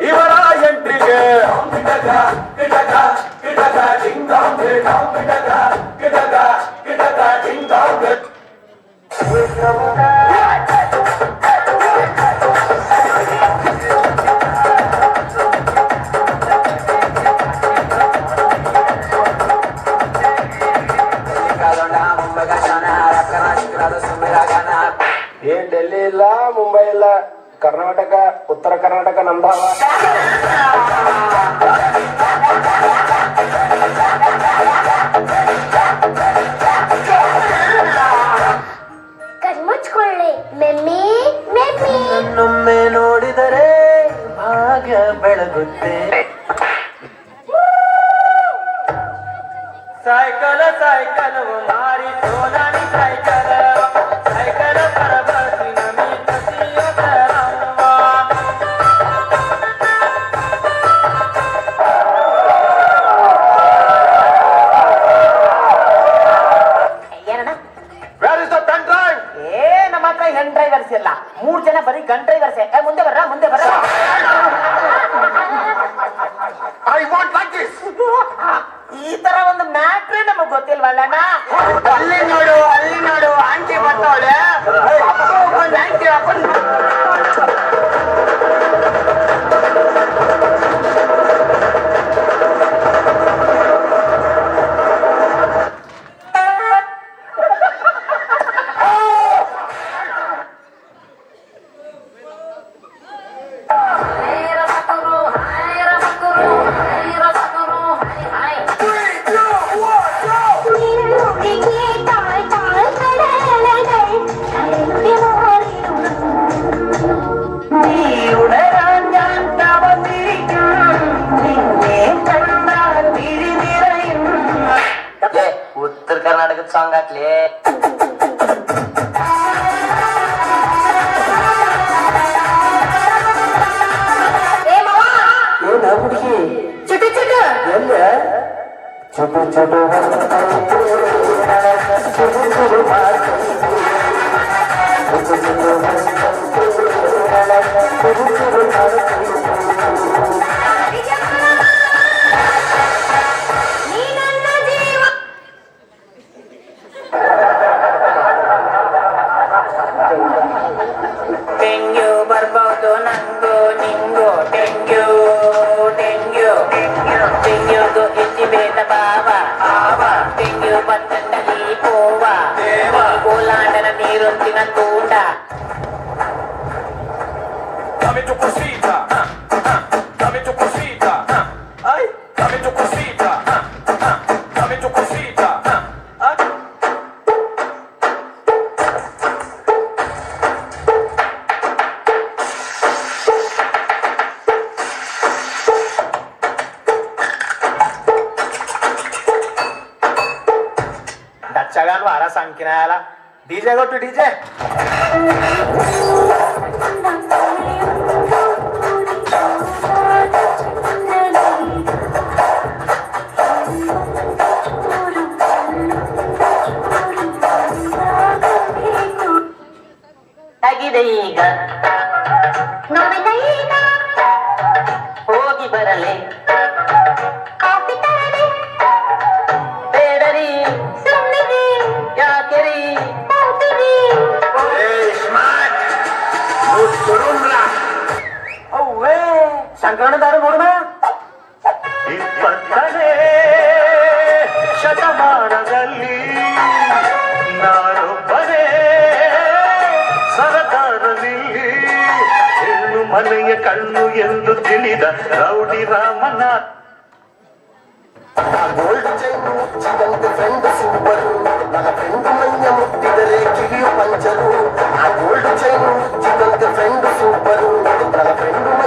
ಇವರ ಎಂಟ್ರಿಗೆ ಏನ್ ಡೆಲ್ಲಿ ಇಲ್ಲ ಮುಂಬೈ ಇಲ್ಲ ಕರ್ನಾಟಕ ಉತ್ತರ ಕರ್ನಾಟಕ ನಂಬಾವ ಕಣ್ಮುಚ್ಕೊಳ್ಳಿ ಮೆಮ್ಮಿ ಮೆಮ್ಮಿ. ನನ್ನೊಮ್ಮೆ ನೋಡಿದರೆ ಭಾಗ್ಯ ಬೆಳಗುತ್ತೆ. ಸೈಕಲ್ ಸೈಕಲ್ ಮಾರಿ ಮುಂದೆ ಬರ್ರ ಮುಂದೆ ಬರ್ರ. ಐ ವಾಂಟ್ ಲೈಕ್ ದಿಸ್ ಈ ತರ ಒಂದು ಮ್ಯಾಟ್ರೇ ನಮಗ್ ಗೊತ್ತಿಲ್ವಲ್ಲಣ್ಣ? ಅಲ್ಲಿ ನೋಡು ಅಲ್ಲಿ ನೋಡು ಆಂಟಿ ಬರ್ತಾವಳೆ. ಸಾಂಗ್ ಮಾವ! ಏನ ಹುಡುಗಿ ಚುಟು ಚುಟು. ಎಲ್ಲ? ಚುಟು ಚುಟು ಚುಟು. ametukusita ametukusita दच्चा गान वारा सांग किनायाला डीजे गो टू डीजे ಆಗಿದೆ ಈಗ. ಈಗ. ಹೋಗಿ ಬರಲಿ. ಬೇಡರಿ. ಯಾಕೆರಿ? ಸಂಕ್ರಮಣದಾರು ನೋಡುವ ಕಣ್ಣು ಎಂದು ತಿಳಿದ rowdy Ramnath gold chain ಚಿದಂತೆ friend super ನನ್ನ ಫ್ರೆಂಡ್ ಮೈಯ ಮುಟ್ಟಿದರೆ ಕಿವಿಯು ಪಂಚರು ಆ ಗೋಲ್ಡ್ ಚೈನು ಚಿದಂತೆ ಫ್ರೆಂಡ್ ಸೂಪರು ನನ್ನ ಫ್ರೆಂಡ್ ಮೈಯ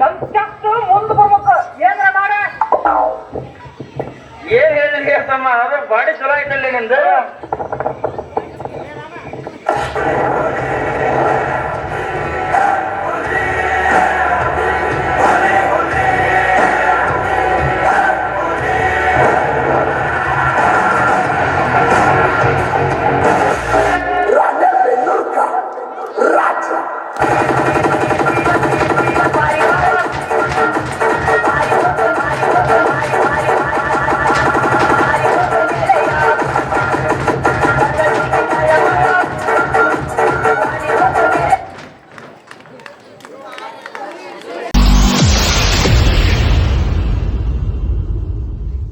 ನಮ್ ಚಕ್ಸು ಮುಂದ್ ಹೊಡಿಯೊಂಬ ಏನ್ರ ಹೊಡಿಯೊಂಬ ಏನ್ ಹೇಳಿದ್ರಿ ತಮ್ಮ ಅದು ಬಾಡಿ ಚಲೋ ಐತಲ್ಲಿ ನಿಂದು? Rádio.